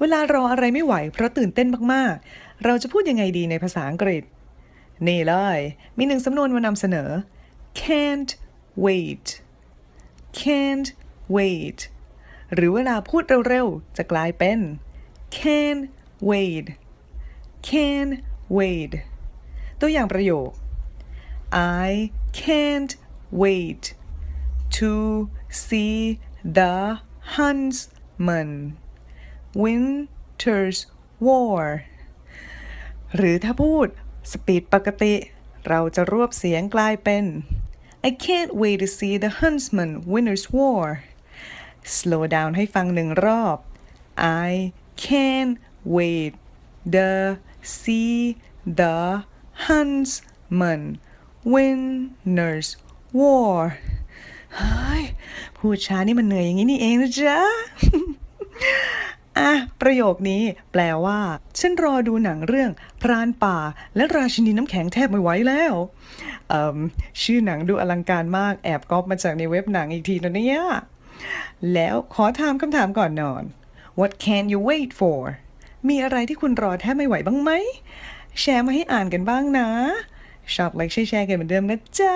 เวลารออะไรไม่ไหว เพราะตื่นเต้นมากๆ เราจะพูดยังไงดีในภาษาอังกฤษ นี่เลย มีหนึ่งสำนวนมานำเสนอ can't wait can't wait หรือเวลาพูดเร็วๆ จะกลายเป็น can wait can wait ตัวอย่างประโยค I can't wait to see the huntsman winter's war หรือถ้าพูดสปีดปกติ เราจะรวบเสียงกลายเป็น I can't wait to see the huntsman winter's war slow down ให้ฟังหนึ่งรอบ I can't wait the see the huntsman winner's war เฮ้ยพูดช้านี่มันเหนื่อยอย่างนี้นี่เองนะจ๊ะ อะประโยคนี้แปลว่า ฉันรอดูหนังเรื่องพรานป่า และราชินีน้ำแข็งแทบไม่ไหวแล้วชื่อหนังดูอลังการมากแอบก๊อปมาจากในเว็บหนังอีกทีนะเนี่ยแล้วขอถามคำถามก่อนนอน What can you wait for มีอะไรที่คุณรอแทบไม่ไหวบ้างไหม แชร์มาให้อ่านกันบ้างนะ ชอบไลค์แชร์กันเหมือนเดิมนะจ๊ะ